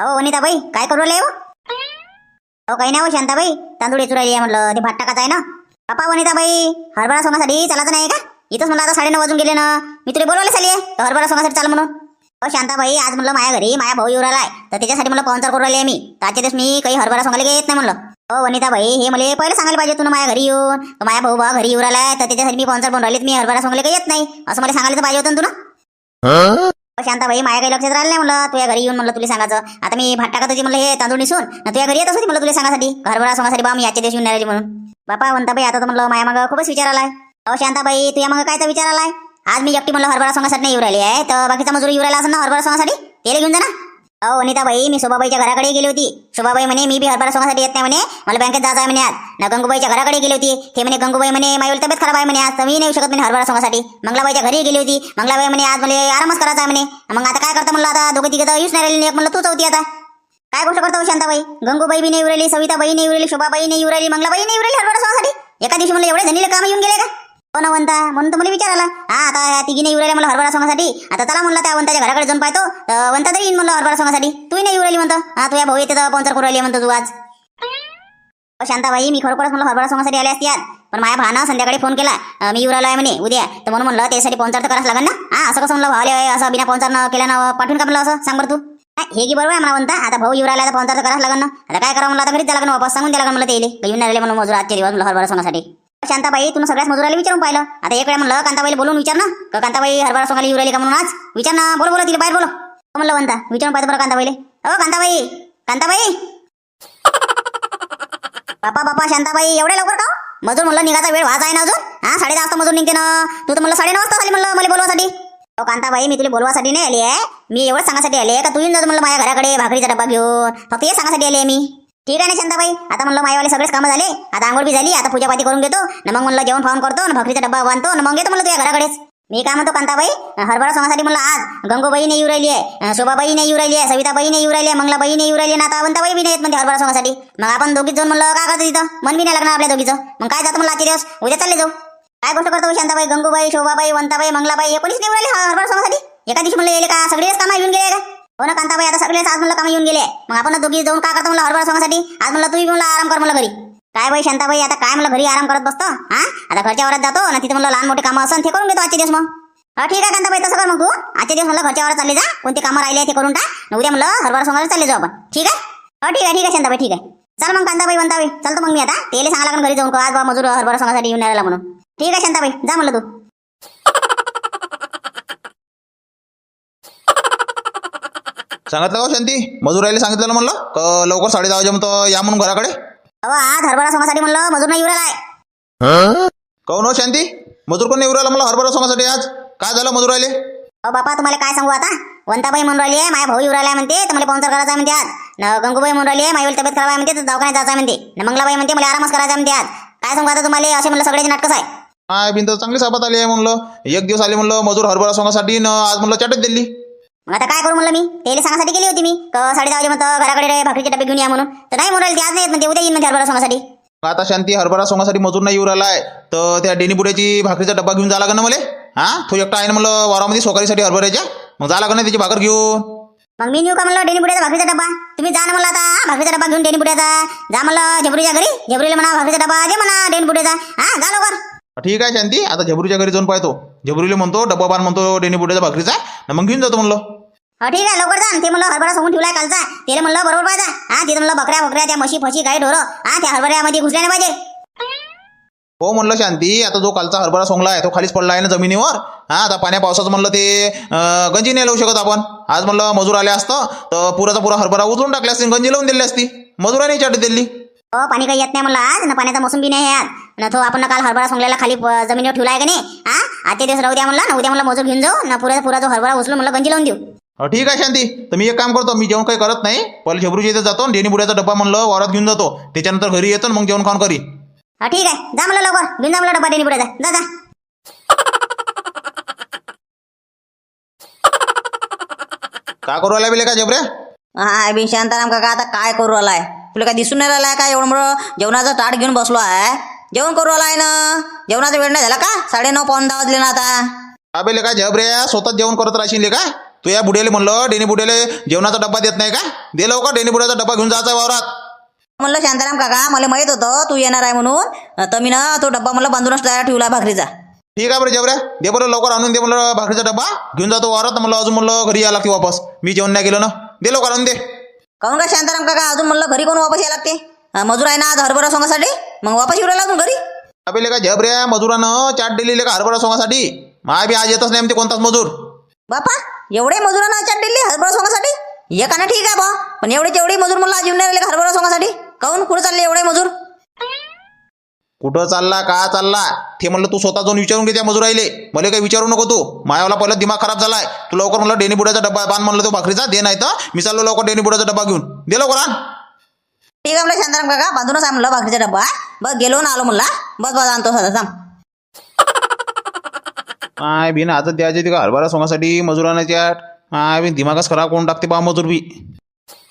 अहो वनिताबाई काय करू राहिले हो? अहो काही नाही हो शांताबाई. तांदूळ येचू राहिली आहे म्हटलं. ते भात टाकायचं आहे ना. बापा वनिताबाई हरभरा सोंगासाठी चालायचं नाही का? इथंच म्हणलं आता साडे नऊ वाजून गेले ना. मी तुला बोलवले चालली आहे तर हरभरा सोंगासाठी चाल म्हणून. अहो शांताबाई आज म्हणलं माझ्या घरी माझ्या भाऊ येऊ राहिलाय. तर त्याच्यासाठी मला पाहुणचार करू राहिले मी. तर आजच्या दिवस मी काही हरभरा सोंगायला येत नाही म्हणलं. हो वनिताबाई हे मला पहिले सांगायला पाहिजे तू माझ्या घरी येऊन. तर माझ्या भाऊ बा घरी येऊ राहिलाय. तर त्याच्यासाठी मी पाहुणचार बनवून राहिलेत मी हरभरा सोंगायला काही येत नाही. असं मला सांगायला पाहिजे होतं ना तुला. शांताबाई माझ्या काही लक्षात राहिलं नाही म्हणलं. तुझ्या घरी येऊन म्हणलं तुला सांगायचं. आता मी भात टाकत होती म्हणलं हे तांदूळ निसून. ना तुझ्या घरी येत होती म्हणलं तुला सांगासाठी हरभरा सोंगासाठी बा मी याच्या दिवशी येऊन राहिली म्हणून. बापा भाई आता तर म्हणलं माझ्या मग खूपच विचार आलाय. अहो शांताबाई तुझ्या मग काय तर विचार आलाय? आज मी एकटी म्हणलं हरभरा सोंगासाठी नाही येऊ राहिली आहे तर बाकीचा मजूर येऊ राहिला असं ना हरभरा सोंगासाठी तेल घेऊन जा ना. अहो अनिताबाई मी शोभाबाईच्या घराकडे गेली होती. शोभाबाई म्हणे मी बी हरभरा सोंगासाठी येत नाही म्हणे. मला बँकेत जायचं आहे म्हणे आज. ना गंगूबाईच्या घराकडे गेली होती. ते म्हणे गंगूबाई म्हणे माझी तब्येत खराब आहे म्हणे आज. तर मी नाही येऊ शकत म्हणे हरभरा सोंगासाठी मंगलाबाईच्या घरी गेली होती. मंगलाबाई म्हणे आज मला आरामच करायचा आहे म्हणे. मग आता काय करता म्हणलं आता? दोघं तिघं तर येऊच नाही राहिली. म्हणलं तूच होती आता. काय गोष्ट करतो हो शांताबाई? गंगूबाई बी नाही उरली सविताबाई नाही उरली शोभाबाई नाही उरली मंगलाबाई नाही उरली हरभरा सोंगासाठी एका दिवशी मला एवढे धनीले काम येऊन गेले का? हो ना म्हणता म्हणून तर मला विचारायला. हा आता या तिघी नाही उरायला मला हरभरा सोंगासाठी. आता चला म्हणलं त्या वंताच्या घराकडे जाऊन पाहतो. तर वंता तरी येईन म्हणलं हरभरा सोंगासाठी. तू नाही उरायली म्हणतो. हा तुझ्या भाऊ येते पंचर करू राहिली म्हणतो तू आज. शांताबाई मी खरोखरच मला हरभरा सोंगासाठी आले असते आज पण माझ्या भावानं संध्याकाळी फोन केला. मी उरायला आहे म्हणे उद्या. तर म्हणून म्हणलं त्यासाठी पंचर तर करावंच लागेल ना? हा असं कसं म्हणलं भावले असं बिना पंचर न केल्यानं पाठवून का म्हणलं असं? सांग बरं तू. हे की बरोबर आहे मला म्हणता आता भाऊ युवराला तर पंचर तर करावंच लागेल ना? आता काय करा मला आता घरीच द्यायला लागेल वापस सांगून द्या लागेल मला ते येईल येऊन राहिले म्हणून मजूर आजच्या दिवस मला हरभरा सोंगासाठी. शांताबाई तुम्ही सगळ्याच मजुराला विचारून पाहिलं. आता एक वेळा म्हणलं कांताबाईला बोलून विचार ना. का कांताबाई हरभरा सोंगाली येऊ राहिली का म्हणून आज? विचार ना. बोल बोला तिला बाहेर बोलो. हो म्हणलं म्हणता विचारून पाहिजे बरं कांताबाईले. अहो कांताबाई. कांताबाई. बापा बापा शांताबाई एवढ्या लवकर का हो? मजूर म्हणलं निघायचा वेळ वाज आहे ना अजून? हा साडे दहा वाजता मजूर निघते ना. तू तर म्हणलं साडे नऊ वाजता आली म्हणलं मला बोलवासाठी. अहो कांताबाई मी तुला बोलवासाठी नाही आली आहे. मी एवढं सांगासाठी आली आहे का? तू येऊन जातो म्हणलं माझ्या घराकडे भाकरीचा डब्बा घेऊन. फक्त हे सांगासाठी आली आहे मी. ठीक आहे ना शांताबाई? आता म्हणलं माईवाले सगळेच कामं झाले. आता आंघोळ बी झाली आता पूजापाती करून घेतो. ना मग म्हणलं जेवण फॉर्म करतो ना भाकरीचा डब्बा बांधतो ना मग येतो म्हणलं तुझ्या घराकडेच. मी काय म्हणतो कांताबाई? हरभरा सोंगासाठी म्हणलं आज. गंगोबाई नाही येऊ राहिली आहे. शोभाबाई नाही येऊ राहिली आहे. सविताबाई नाही येऊ राहिली आहे. मंगलाबाई नाही येऊ राहिली ना आता अवंताबाई बी नाही येत म्हणते हरभरा सोंगासाठी मग आपण दोघीच जाऊन म्हणलं काय करतो तिथं? मन बी नाही लागणार आपल्या दोघीचं. मग काय जातो म्हणलं आजचे दिवस? उद्या चालले जाऊ. काय गोष्ट करतो हो शांताबाई? गंगूबाई शोभाबाई वंताबाई मंगलाबाई हे कोणीच नाही येऊ हरभरा सोंगासाठी एका दिवशी म्हणलं येईल का? सगळेच कामं येऊन गेले का? हो ना कांताबाई आता सगळेच आज म्हणलं कामं येऊन गेले. मग आपण दोघी जाऊन का करतो म्हणलं हरभरा सोंगासाठी? आज म्हणलं तुम्ही म्हणलं आराम कर म्हणलं घरी. काय बाई शांताबाई आता काय म्हणलं घरी आराम करत बसतो? हा? आता घरच्या वरात जातो ना तिथे म्हणलं लहान मोठे कामं असं ते करून घेतो आजचे दिवस मग. हा ठीक आहे कांताबाई तसं कर मग तू. आजच्या दिवस म्हणलं घरच्या वरात चालले जा. कोणते कामं राहिले ते करून टाक. उद्या म्हणलं हरभरा सोंगाला चालले जाऊ आपण. ठीक आहे? हो ठीक आहे ठीक आहे शांताबाई ठीक आहे. चल मग कांताबाई वंताबाई. चलतो मग मी आता. तेले सांगा लागून घरी जाऊन. का आज बा मजूर हरभरा सोंगासाठी येऊन राहिला म्हणून. ठीक आहे शांताबाई जा म्हणलं तू. सांगितलं का हो शांती? मजुरायला सांगितलं ना म्हणलं? का लवकर साडे दहा वाजेपर्यंत या म्हणून घराकडे. अहो आज हरभरा सोंगासाठी म्हणलं मजूर नाही येऊ राहिलाय. काऊन हो शांती? मजूर कोण नाही उरायला मला हरभरा सोंगासाठी आज? काय झालं मजूर राहिले अहो बापा तुम्हाला काय सांगू आता? वंताबाई म्हणून राहिली आहे माझ्या भाऊ येऊ राहिला म्हणते तर मला पाहुणचार करायचा आहे म्हणते आज. न गंगूबाई म्हणून राहिली आहे माझी तब्येत खराब आहे म्हणते तर दवाखान्यात जायचं आहे म्हणते. न मंगलाबाई म्हणते मला आरामच करायचा आहे म्हणते आज. काय सांगू आता तुम्हाला? असे म्हणलं सगळ्याचे नाटकच आहे काय बिंद चांगली सापात आली आहे म्हणलं. एक दिवस आले म्हणलं मजूर हरभरा सोंगासाठी न आज म्हणलं चाटच दिली. मग आता काय करू म्हणलं मी? तेले सांगासाठी गेली होती मी. क साडे दहा वाजे म्हणतं घराकडे रे भाकरीचे डबे घेऊन या म्हणून. तर नाही म्हणून ती आज नाही येत म्हणते उद्या येईन म्हणते हरभरा सोंगासाठी. आता शांती हरभरा सोंगासाठी मजूर नाही येऊ राहिला आहे तर त्या डेनीपुड्याची भाकरीचा डब्बा घेऊन जा लागेल ना मला? हा? तो एकटा आहे ना म्हणलं वारामध्ये सोकारीसाठी हरभऱ्याच्या? मग जा लागेल ना त्याची भाकर घेऊन. मग मी नेऊ का म्हणलं डेनीपुड्याचा भाकरीचा डबा तुम्ही जा ना म्हणलं आता भाकरीचा डबा घेऊन डेनीपुड्याचा जा म्हणलं झबरीच्या घरी. झबरीला म्हणा भाकरीचा डबा दे म्हणा डेनीपुड्याचा हा जा लवकर. ठीक आहे शांती. आता झबरूच्या घरी जाऊन पाहतो. झबरूला म्हणतो डब्बा बांध म्हणतो डेनीपुड्याचा भाकरीचा. मग घेऊन जातो म्हणलं. ठीक आहे लवकर जा. ते म्हणलं हरभरा सांगून ठेवलाय कालचा. त्याला म्हणलं बरोबर पाहिजे हा तिथं म्हणलं बकऱ्या बकऱ्या त्या म्हशी फशी गाई ढोरं. हा त्या हरभऱ्यामध्ये घुसल्या नाही पाहिजे. हो म्हणलं शांती. आता जो कालचा हरभरा सोंगला आहे तो खालीच पडला आहे ना जमिनीवर. हा आता पाण्या पावसाचं म्हणलं ते अं, गंजी नाही लावू शकत आपण. आज म्हणलं मजूर आले असतं तर पुराचा पुरा हरभरा उचलून टाकला असती गंजी लावून दिली असती. मजुराने चाट दिली. हो पाणी काही येत नाही म्हणलं आज ना पाण्याचा मोसम बी नाही आहे आज. न तो आपण काल हरभरा सोंगल्याला खाली जमिनीवर ठेवला आहे का नाही? हा आजच्या दिवस राहू द्या म्हणलं ना उद्या म्हणलं मोजून घेऊन जाऊ ना पुरा पुरा जो हरभरा उचलून म्हणलं गंजी लावून देऊ. ठीक आहे शांती. तर मी एक काम करतो मी जेवण काही करत नाही. पहिले झबरूच्या इथे जातो डेनी बुड्याचा डब्बा म्हणलं वावरात घेऊन जातो. त्याच्यानंतर घरी येतो मग जेवण खाऊन करी हा ठीक आहे. जा म्हणलं लवकर. घेऊन जा म्हणलं डबा डेनी पुढे जा जा. का करू आला बिले का जबऱ्या हा बी शांताराम काका आता काय करू आलाय तुला काय दिसून नाही राहिलाय का? एवढं मोठं जेवणाचं ताट घेऊन बसलो आहे. जेवण करू आलाय ना? जेवणाचा वेळ नाही झाला का? साडे नऊ पाऊन दहा वाजले ना आता. का बेले का जबऱ्या स्वतः जेवण करत राहशील का? तू या बुड्याले म्हणलं डेनी बुड्याले जेवणाचा डब्बा देत नाही का? दे लवकर डेनी बुड्याचा डब्बा घेऊन जायचा वावरात. म्हणलं शांताराम काका मला माहीत होतं तू येणार आहे म्हणून. तर मी ना तो डब्बा मला बांधूनच तयार ठेवला भाकरीचा. ठीक आहे बरं जबऱ्या दे बरं लवकर आणून दे म्हणलं भाकरीचा डब्बा. घेऊन जातो वावरात म्हणलं अजून म्हणलं घरी यायला लागते वापस. मी जेवण नाही गेलो ना. दे लवकर आणून दे. काहून का शांताराम काका अजून म्हणलं घरी कोण वापस यायला लागते? अं, मजूर आहे ना आज हरभरा सोंगासाठी? मग वापस येऊ राहिला अजून घरी? अबे का झबऱ्या मजुरानं चाट दिलेले का हरभरा सोंगासाठी. माय बी आज येतच नाही म्हणते कोणताच मजूर. बापा! एवढे मजुरांना आचार दिली हरभरा सोंगासाठी एकानं ठीक आहे बा? पण एवढे जेवढे मजूर येऊन नाही राहिले हरभरा सोंगासाठी काहून कुठे चालले एवढे मजूर? कुठं चालला का चालला? ते म्हणलं तू स्वतः जाऊन विचारून घे त्या मजुराईले मला काही विचारू नको तू. मायावाला पहिला दिमाग खराब झालाय. तू लवकर म्हणलं डेनी बुड्याचा डब्बा बांध म्हणलं तो भाकरीचा. दे नाही तर. मी चाललो लवकर डेनी बुड्याचा डब्बा घेऊन. दे लवकर आण. ठीक आहे म्हणलं शांताराम काका बांधूनच म्हणलं भाकरीचा डब्बा. बस गेलो ना आलो म्हणला. बस बस आणतो सदा थांब. माय बिन आता द्यायचे ते का हरभरा सोंगासाठी मजुरांना चाट माय बिन दिमागच खराब करून टाकते बा मजूर बी.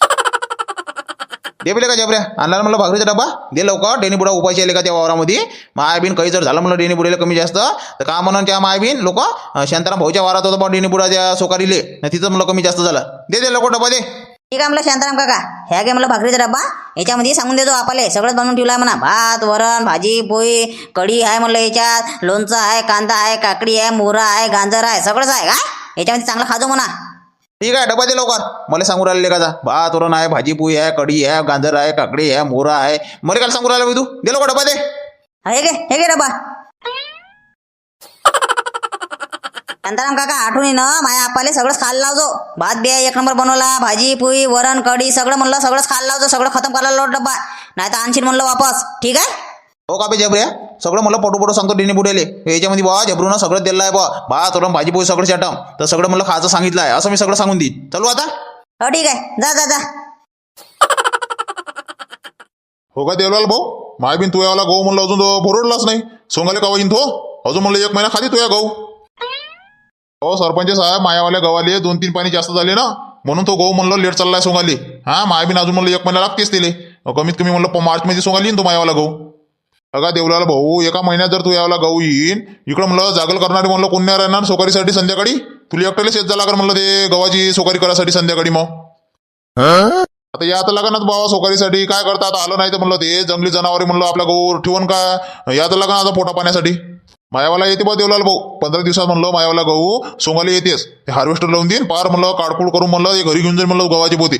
दे बिले का जबऱ्या. आणला म्हणलं भाकरीचा डब्बा? दे लवकर. डेनी बुडा उपायचे आले का त्या वावरामध्ये? मायबीन काही जर झालं म्हणलं डेनी बुडेला कमी जास्त तर का म्हणून त्या मायबीन लोक शांताराम भाऊच्या वारात होतं बा डेनी बुडा त्या सोकारीले. तिथं म्हणलं कमी जास्त झालं. दे दे लवकर डब्बा दे. ठीक आहे म्हणलं शांताराम काका? ह्या घे म्हणलं भाकरीचा डब्बा. याच्यामध्ये सांगून देतो आपले. सगळंच बनवून ठेवलं आहे म्हणा. भात वरण भाजी पोळी कढी आहे म्हणलं याच्यात. लोणचं आहे कांदा आहे काकडी आहे मोरा आहे गाजर आहे. सगळंच आहे का याच्यामध्ये चांगलं खाजो म्हणा. ठीक आहे डबा दे लवकर. मला सांगू राहिले का जा? भात वरण आहे भाजी पोळी आहे कढी आहे गाजर आहे काकडी आहे मोरा आहे. मला काय सांगू राहिला तू. दे लवकर डबा दे. हे घे हे घे डबा शांताराम काका आठवणी ना माझ्या आपाले सगळंच खायला लावजो. भात बिया एक नंबर बनवला भाजी पोळी वरण कढी सगळं म्हणलं सगळंच खायला लावजो सगळं खतम करायला लावतो डब्बा. नाही तर आणशील म्हणलं वापस. ठीक आहे? हो का बे जबऱ्या सगळं मला पटू पटू सांगतो डेनी बुडेले. याच्यामध्ये बा जबरूनं सगळं दिलं आहे बा भात वरण भाजी पोळी सगळं चाटम. तर सगळं मला खायचं सांगितलं आहे. असं मी सगळं सांगून देईन. चलू आता. हो ठीक आहे. जा जा जा. हो का देवलाल भाऊ? माय बिन तू याला गहू म्हणलं अजून तो भरडलाच नाही. सोंगाले कावा येईन तो? अजून म्हणलं एक महिना खाली तुया गहू. हो सरपंच साहेब मायावाल्या गव्हाले दोन तीन पाणी जास्त झाले ना म्हणून तो गहू म्हणलं लेट चाललाय सोंगाली. हा माया बिन अजून म्हणलं एक महिना लागतेच तिले. कमीत कमी म्हणलं मार्च मध्ये सोंगाली तो मायावाला गहू. अगा देवलाला भाऊ एका महिन्यात जर तू यावला गहू येईन इकडं म्हणलं जागल करणारे म्हणलं कोण राहणार सोकारीसाठी संध्याकाळी? तुला एकट्याला शेत झाला कर म्हणलं ते गव्हाची सोकारी करायसाठी संध्याकाळी मग. आता या तर लागणार बाबा सोकारीसाठी काय करतात आलं नाही तर म्हणलं ते जंगली जनावरे म्हणलं आपला गहू ठेवून का? या तर लागणार आता पोटा पाण्यासाठी. मायावाला येते बा देवलाल भाऊ. पंधरा दिवसात म्हणलं मायावाला गहू सोमाला येतेच हे हार्वेस्टर लावून देईन. पार म्हणलं काडकूड करून म्हणलं हे घरी घेऊन जाईन म्हणलं गव्हाची पोते.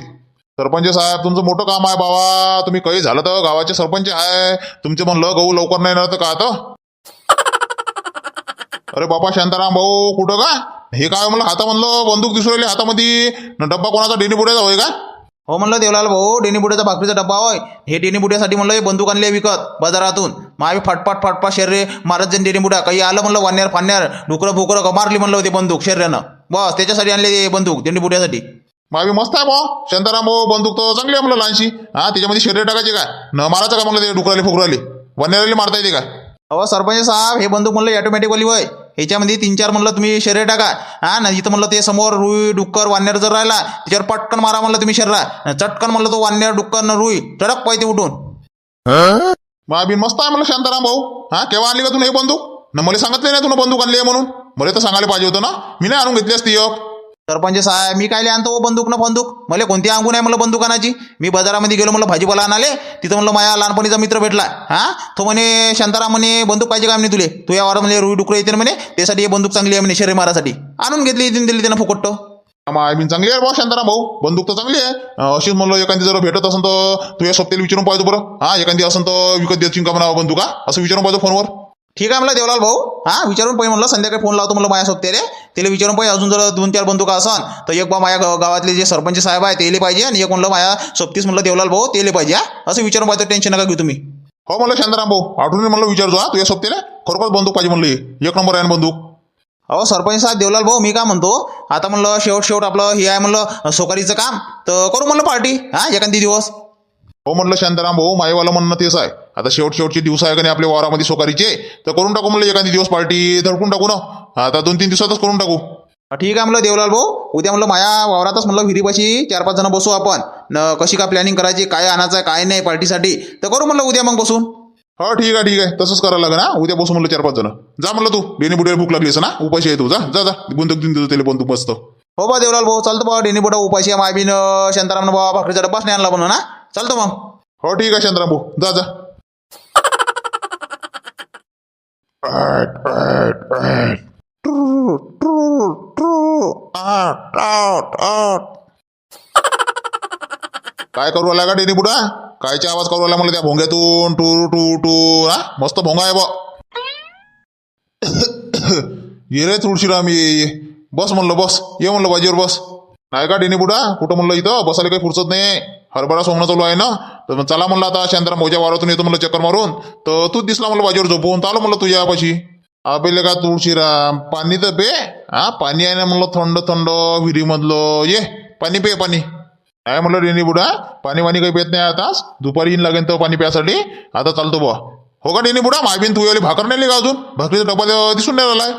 सरपंच साहेब तुमचं मोठं काम आहे बाबा. तुम्ही काही झालं तर गावाचे सरपंच आहे. तुमचे म्हणलं गहू लवकर नाही येणार तर का तर अरे बाबा शांताराम भाऊ कुठं का? हे काय म्हणलं हाता म्हणलं बंदूक दिसू राहिली हातामध्ये. डब्बा कोणाचा डेनी बुड्याचा होय का? हो म्हणलं देवलाल भाऊ डेनी बुड्याचा भाकरीचा डब्बा होय. हे डेनी बुड्यासाठी म्हणलं हे बंदूक आणले विकत बाजारातून. मावी फाटपाट फाटपाट शरीर मारत जाईन डेनी बुड्या काही आलं म्हणलं वान्यार फान्यार डुकरं फुकरं का मारली म्हणलं होते बंदूक शरीरानं. बस त्याच्यासाठी आणले ते बंदूक डेनी बुड्यासाठी मावी मस्त आहे भाऊ. शांताराम भाऊ बंदूक तर चांगली आहे म्हणलं लहानशी. हा त्याच्यामध्ये शरीर टाकायचे काय? न मारायचं का म्हणलं ते डुकराले फुकराले? वन्याराले मारता येते का? अहो सरपंच साहेब हे बंदूक म्हणलं ऑटोमॅटिकवाली होय. याच्यामध्ये तीन चार म्हणलं तुम्ही शरीर टाका. हा ना इथं म्हणलं ते समोर रुई डुक्कर वान्यार जर राहिला त्याच्यावर पटकन मारा म्हणलं तुम्ही शरीरा चटकन म्हणलं तो वान्यर डुक्कर न रुई टडक पाहिजे उठून. बाबी मस्त आहे म्हणलं शांताराम भाऊ. हा केव्हा आणली का तुला हे बंदूक? न मला सांगितले नाही तुला बंदूक आणली आहे म्हणून. मला तर सांगायला पाहिजे होतं ना. मी नाही आणून घेतली असती एक. सरपंच साहेब मी काय आणतो हो बंदूक ना बंदूक? मला कोणती अंगून आहे मला बंदूक आणायची मी बाजारामध्ये गेलो मला भाजीपाला आणाले. तिथं म्हणलं माझ्या लहानपणीचा मित्र भेटला. हा? तो म्हणे शांताराम म्हणे बंदूक पाहिजे का? म्हणे तुले. तू या वारा म्हणजे रुई डुकरं येते म्हणे. त्यासाठी हे बंदूक चांगली आहे म्हणे शरीर मारासाठी. आणून घेतली इथून दिली त्यानं फुकटतो माय चांगली आहे बा शांताराम भाऊ. बंदूक तर चांगली आहे. अशीच म्हणलं एखादी जर भेटत असेल तर तू या सोबतीला विचारून पाहिजे बरं. हा एखादी असेल तर विकत देतील का म्हणा बंदूक असं विचारून पाहिजे फोनवर. ठीक आहे म्हणलं देवलाल भाऊ? हा विचारून पाहिजे म्हणलं संध्याकाळी फोन लावतो म्हणलं माझ्या सोबते रे. त्याला विचारून पाहिजे अजून जर दोन चार बंदुका असन तर एक बा माझ्या गाव- गावातले जे सरपंच साहेब आहे तेले पाहिजे आणि एक म्हणलं माझ्या सोबतीस म्हणलं देवलाल भाऊ तेले पाहिजे हा. असं विचारून पाहिजे टेन्शन नका घेऊ तुम्ही. हो म्हणलं शांताराम भाऊ आठवून म्हणलं विचारतो हा तुझ्या सोबतीला? खरोखर बंदूक पाहिजे म्हणलं. एक नंबर आहे ना बंदूक. अहो सरपंच साहेब देवलाल भाऊ मी काय म्हणतो आता म्हणलं शेवट शेवट आपलं हे आहे म्हणलं सोकारीचं काम तर करू म्हणलं पार्टी हा एखादी दिवस. हो म्हणलं शांताराम भाऊ माईवाला म्हणणं तेच आहे. आता शेवट शेवटचे दिवस आहे का नाही आपल्या वारामध्ये सोकारीचे तर करून टाकू म्हणलं एखादी दिवस पार्टी धडकून टाकू ना. आता दोन तीन दिवसातच करून टाकू. ठीक आहे म्हणलं देवलाल भाऊ. उद्या म्हणलं माया वावरातच म्हणलं विहिरीपाशी चार पाच जण बसू आपण. न कशी का प्लॅनिंग करायची काय आणायचं आहे, काय नाही पार्टीसाठी. तर करू म्हणलं उद्या मग बसून. हो ठीक आहे ठीक आहे. तसंच करायला लागेल ना उद्या बसू म्हणलं चार पाच जण. जा म्हणलं तू. बेनी बुड्याला भूक लागली असं ना उपाशी आहे तू. जा जा जा. बंदूक देऊन देतो त्याला बंदूक मस्त. हो बा देवलाल भाऊ चालतो बा. डेनी बुडा उपाशी आहे मायबीन शांतारामनं बाबा भाकरीचा डब्बाच नाही आणला म्हणून ना चालतो मग. हो ठीक आहे शांताराम भाऊ. जा जा. काय करू आला का डेनी बुडा? कायचे आवाज करू आला मला त्या भोंग्यातून? To to to. हा? मस्त भोंगा आहे बा. ये रे तुळशीराम ये ये बस म्हणलं बस. ये म्हणलं बाजीवर बस. नाही का डेनी बुडा? कुठं म्हणलं इथं? बसायला काही फुरसत नाही. हरभरा सोंगणं चालू आहे ना? तर मग चला म्हणलं आता शांतराम भाऊच्या वारातून येतो म्हणलं चक्कर मारून. तर तू दिसला म्हणलं बाजीवर झोपून. तर आलो म्हणलं तुझ्यापाशी आपेले का तुळशीराम? पाणी तर पे. हा पाणी आहे ना म्हणलं थंड थंड विहिरीमधलं. ये पाणी पे पाणी. काय म्हणलं रेणी बुडा? पाणी वाणी काही पेत नाही आता. दुपारी येईन लागेल तर पाणी प्यासाठी. आता चालतो बुवा. हो का रेणी बुडा? मायबीन तू याली भाकर नाही का अजून. भाकरीचा डबा दिसून नाही राहिलाय.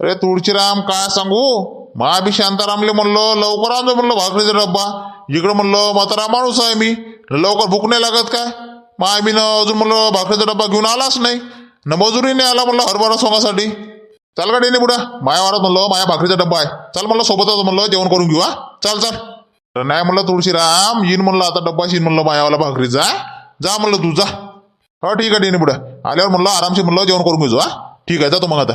अरे तुळशीराम काय सांगू? मा बी शांतारामले म्हणलं लवकर आणतो म्हणलं भाकरीचा डब्बा. इकडं म्हणलं म्हातारा माणूस आहे मी. लवकर भूक नाही लागत काय? मा बी अजून म्हणलं भाकरीचा डब्बा घेऊन आलाच नाही. न मजुरी नाही आला म्हणलं हरभरा सोंगासाठी चाल का डेनी बुडा. माया वारात म्हणलं माया भाकरीचा डब्बा आहे. चाल म्हणलं सोबतच म्हणलं जेवण करून घेऊ हा. चाल चाल. तर नाही म्हणलं तुळशी राम येईन म्हणलं आता डब्बा येईन म्हणलं मायावाला भाकरीचा जा म्हणलं तू जा. हो ठीक आहे डेनी बुडा. आल्यावर म्हणलं आरामशी म्हणलं जेवण करून घेऊ हा. ठीक आहे जातो मग आता.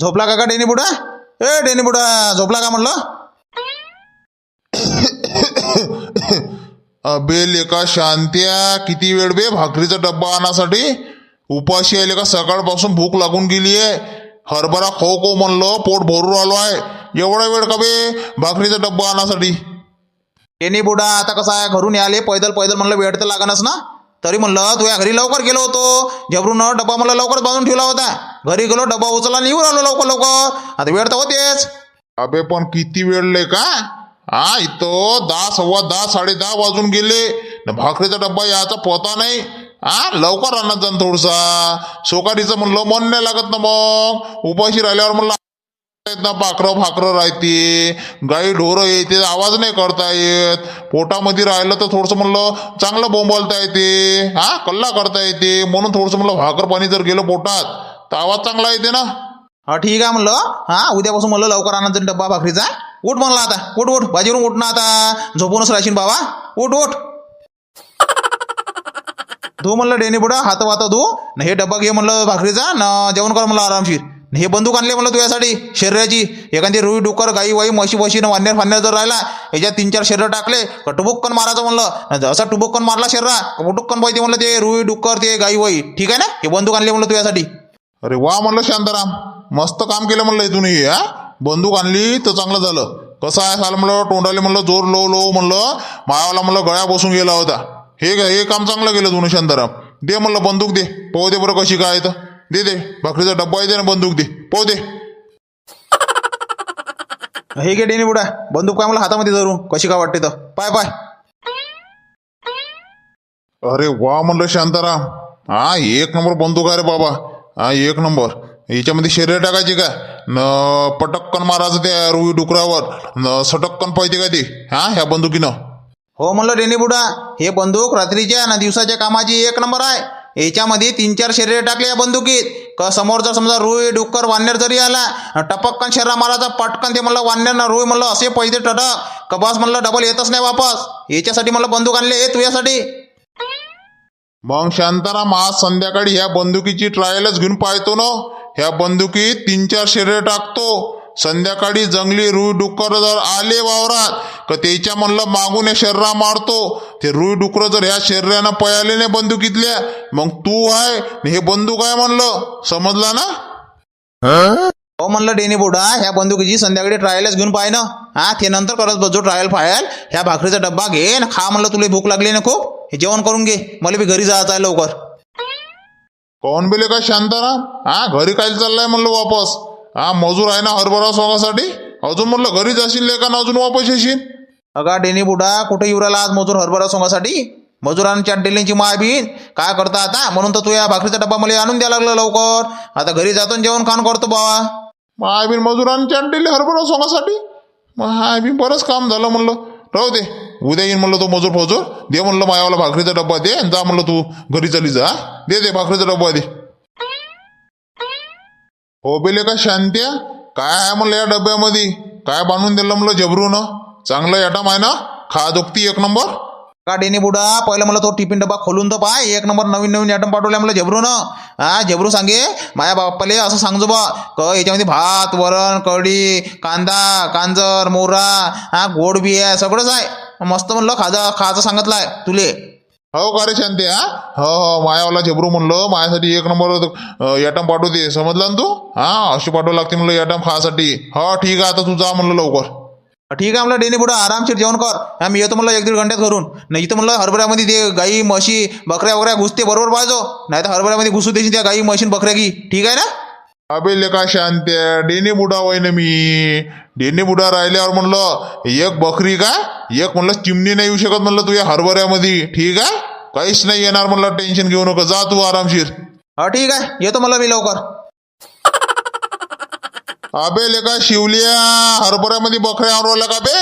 झोपला का का डेनी बुडा? ए डेनी बुडा झोपला का म्हणलं? अबे लेका शांत्या किती वेळ बे भाकरीचा डब्बा आणण्यासाठी उपाशी आहे लेका सकाळपासून भूक लागून गेली आहे. हरभरा खो खो म्हणलं पोट भरून आलो आहे. एवढा वेळ का बे भाकरीचा डब्बा आणण्यासाठी डेनी बुडा आता कसं आहे घरून आले पैदल पैदल म्हणलं वेळ तर लागणच ना. तरी म्हणलं तुझ्या घरी लवकर गेलो होतो. झबरून डब्बा मला लवकरच बांधून ठेवला होता. घरी गेलो डबा उचला आणि येऊन आलो लवकर लवकर. आता वेळ तर होतेच. अबे पण किती वेळ ले का? हा इथं दहा सव्वा दहा साडे दहा वाजून गेले. भाकरीचा डब्बा याचा पोता नाही. हा लवकर आणत जा थोडसा. सोकारीचं म्हणलं मन नाही लागत ना मग. उपाशी राहिल्यावर म्हणलं ना पाखरं फाखरं राहते. गाई ढोरं येते आवाज नाही करता येत. पोटामध्ये राहिलं तर थोडंसं म्हणलं चांगलं बोंबलता येते. हा कल्ला करता येते. म्हणून थोडंसं म्हणलं भाकर पाणी जर गेलं पोटात. तर आवाज चांगला येते ना. हा ठीक आहे म्हणलं. हा उद्यापासून म्हणलं लवकर आणायचं डब्बा भाकरीचा. उठ म्हणलं आता. उठ उठ. बाजीवरून उठ ना आता. झोपूनच राहशील बाबा. उठ उठ. धू म्हणलं डेनी बुडा हात वाता धू. न हे डब्बा घे म्हणलं भाकरीचा. न जेवण कर म्हणलं आरामशीर. हे बंदूक आणले म्हणलं तुझ्यासाठी शरीराची. एखादी रुई डुक्कर गाई वाई म्हशी म्हशी न वान्यार फान्यार जर राहिला याच्यात तीन चार शरीर टाकले टुबुक्कन मारायचं म्हणलं. न जसा टुबुक्कन मारला शरीरा टुबुक्कन पाहिजे म्हणलं ते रुई डुक्कर ते गाई वाई. ठीक आहे ना? हे बंदूक आणले म्हणलं तुझ्यासाठी. अरे वा म्हणलं शांताराम. मस्त काम केलं म्हणलं इथून हे हा? बंदूक आणली तर चांगलं झालं. कसं आहे साल म्हणलं तोंडाले म्हणलं जोर लो लो म्हणलं मायावाला म्हणलं गळ्या बसून गेला होता. हे हे काम चांगलं केलं तुम्ही शांताराम. दे म्हणलं बंदूक दे. पाहू दे बरं कशी काय तर. दे दे. भाकरीचा डब्बा दे ना बंदूक दे. पाहू दे. हे घे डेनी बुडा. बंदूक काय मला हातामध्ये धरू कशी काय वाटते तर. पाय पाय. अरे वा म्हणलं शांताराम. हा एक नंबर बंदूक आहे रे बाबा. हा एक नंबर. याच्यामध्ये शरीर टाकायची का? न पटक्कन मारायचं त्या रुई डुकरावर. न सटक्कन पाहिजे का ते? हा ह्या बंदुकीनं. हो म्हणलं रेणी बुडा हे बंदूक रात्रीच्या ना दिवसाच्या कामाची एक नंबर आहे. याच्यामध्ये तीन चार शरीर टाकले या बंदुकीत. का समोर जर समजा रुई डुक्कर वानर जरी आला टपक्कन शरीरा मारायचा पटकन ते म्हणलं वानर ना रुई म्हणलं असे पैसे टटक कबास म्हणलं डबल येतच नाही वापस. याच्यासाठी म्हणलं बंदूक आणले तुझ्यासाठी. मग शांताराम आज संध्याकाळी ह्या बंदुकीची ट्रायलच घेऊन पाहतो ना. ह्या बंदुकीत तीन चार शरीर टाकतो. संध्याकाळी जंगली रुई डुक्कर जर आले वावरात का त्याच्या म्हणलं मागून शरीरा मारतो. ते रुई डुकर जर ह्या शरीरानं पयाले नाही बंदुकीतल्या मग तू आहे हे बंदूक आहे म्हणलं. समजला ना? हो म्हणलं डेनी बुडा ह्या बंदुकीची संध्याकाळी ट्रायलच घेऊन पाय ना. हा ते नंतर करत बसो ट्रायल फायल ह्या भाकरीचा डब्बा घे ना खा म्हणलं तुला भूक लागली ना खूप हे जेवण करून घे मला बी घरी जायचं आहे लवकर. कोण बेले का शांताराम? हा घरी काय चाललाय म्हणलं वापस? हा मजूर आहे ना हरभरा सोंगासाठी अजून म्हणलं घरी जाशील लेका ना अजून वापस येशील? अगा डेनी बुडा कुठे येऊ राहिला आज मजूर हरभरा सोंगासाठी? मजुरांच्या डेलींची माय बीन काय करता आता? म्हणून तर तू या भाकरीचा डब्बा मला आणून द्यायला लागला लवकर. आता घरी जातो जेवण खाण करतो बाबा. मग आय बी मजुरांच्या दिले हरभरा सोंगासाठी मग आय बी बरंच काम झालं म्हणलं. राहू दे. उद्या येईन म्हणलं तो मजूर फजूर दे म्हणलं मायावाला भाकरीचा डब्बा दे आणि जा म्हणलं तू घरी चली जा दे दे भाकरीचा डब्बा दे. हो बेले का शांत्या? काय आहे म्हणलं या डब्यामध्ये? काय बांधून दिलं म्हणलं जबरून? चांगलं ॲटम आहे ना? खा जोगती एक नंबर. का डेनी बुडा. पहिलं मला तो टिफिन डबा खोलून तर पाय एक नंबर नवीन नवीन आयटम पाठवल्या मला जबरू न हा झेबरू सांगे. माया बाप्पाले असं सांगजो बा क याच्यामध्ये भात वरण कढी कांदा कांजर मोरा हा गोड बी आहे सगळंच आहे. मस्त म्हणलं खाजा खायचं सांगितलं आहे तुले. हो का रे शांती हा. हो हो मायावाला झेबरू म्हणलं मायासाठी एक नंबर आयटम पाठवते. समजला ना तू? हा अशी पाठवावं लागते म्हणलं आयटम खायसाठी हो ठीक आहे आता तू जा म्हणलं लवकर. ठीक आहे म्हणलं डेनी बुडा आरामशीर जेवण कर. मी येतो म्हणलं एक दीड घंट्यात घरून. नाही इथं म्हणलं हरभऱ्यामध्ये ते गाई म्हशी बकऱ्या वगैरे घुसते बरोबर पाहिजो नाही तर हरभऱ्यामध्ये घुसू देशील त्या गाई म्हशीन बकऱ्या की ठीक आहे ना? अबे लेका शांत्या डेने बुडा होय ना मी. डेने बुडा राहिल्यावर म्हणलं एक बकरी का? एक म्हणलं चिमणी नाही येऊ शकत म्हणलं तुझ्या हरभऱ्यामध्ये. ठीक आहे? काहीच नाही येणार म्हणलं टेन्शन घेऊ नको. जा तू आरामशीर. हा ठीक आहे. येतो म्हणलं मी लवकर. अबे लेका शिवलिया हरभऱ्यामध्ये बकऱ्या आणवल्या का बे?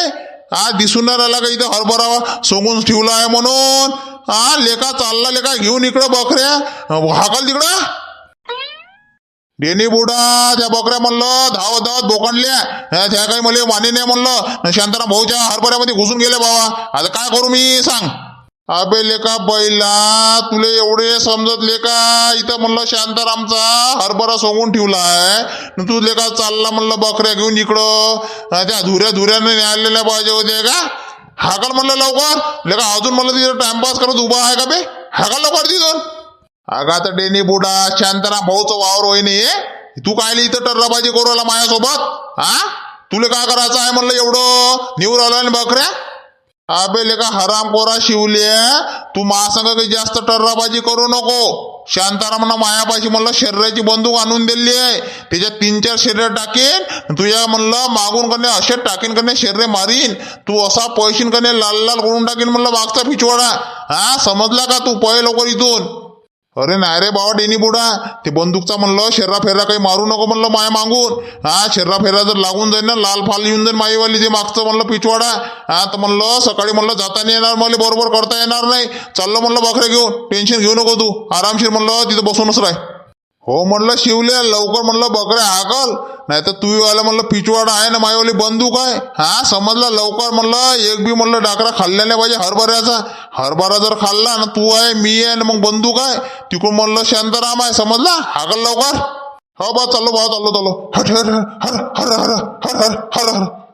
हा दिसून नाही राहिला का इथं हरभरा सोंगून ठेवला आहे म्हणून? हा लेका चालला लेका घेऊन इकडं बकऱ्या? हाकल तिकडं. डेनी बुडा त्या बकऱ्या म्हणलं धावत धावत बोकणल्या त्या काही मला मान्य नाही म्हणलं. शांताराम भाऊच्या हरभऱ्यामध्ये घुसून गेले बाबा. आता काय करू मी सांग. अबे लेका बैला तुले एवढे समजत लेका. इथं म्हणलं शांतारामचा हरभरा सोंगून ठेवलाय. तू लेका चालला म्हणलं बकऱ्या घेऊन इकडं. त्या धुऱ्या धुऱ्याने न्यायलेल्या पाहिजे होते का? हाकल म्हणलं लवकर. लेका अजून म्हणलं तिथं टाइमपास करत उभा आहे का बे? हाकल लवकर तिथून अगं आता डेनी बुडा शांताराम भाऊचं वावर होईने तू काय इथं टर्राबाजी करू आला माझ्यासोबत? हा तुला काय करायचं आहे म्हणलं एवढं? निवर आलं आणि बकऱ्या? अबे लेका हराम कोरा शिवल्या तू महासंघ काही जास्त टर्राबाजी करू नको। शांतारामनं मायापाशी म्हणलं शरीराची बंदूक आणून दिली आहे. त्याच्यात तीन चार शरीर टाकेन तुझ्या म्हणलं मागून करणे असे टाकीन करणे शरीर मारीन. तू असा पैशीन करणे लाल लाल करून टाकीन म्हणलं मागचा फिचवाडा हा समजला का तू पळे लवकर इथून? अरे नाही रे बाबा डेनी बुडा. ते बंदूकचा म्हणलं शेर्रा फेर्रा काही मारू नको म्हणलं माया मागून. हा शेर्रा फेर्रा जर लागून जाईल ना लाल फाल येऊन जाईल माईवाली ते मागचं म्हणलं पिछवाडा हा तर म्हणलं सकाळी म्हणलं जाताना येणार मला बरोबर करता येणार नाही. चाललं म्हणलं बकऱ्या घेऊन. टेन्शन घेऊ नको तू. आरामशीर म्हणलं तिथं बसूनच राह. हो म्हणलं शिवल्या लवकर म्हणलं बकऱ्या हाकल. नाही तर तुईवाला म्हणलं पिचवाडा आहे ना मायवाली बंदूक आहे. हा समजलं? लवकर म्हणलं एक बी म्हणलं डाकरा खाल्ल्या नाही पाहिजे हरभऱ्याचा. हरभरा जर खाल्ला ना तू आहे मी आहे ना मग बंदूक आहे. तिकडून म्हणलं शांताराम आहे समजला? हाकल लवकर. हो बा चाललो भाऊ चाललो चाललो. हर हर हर हर हर हर हर हर हर.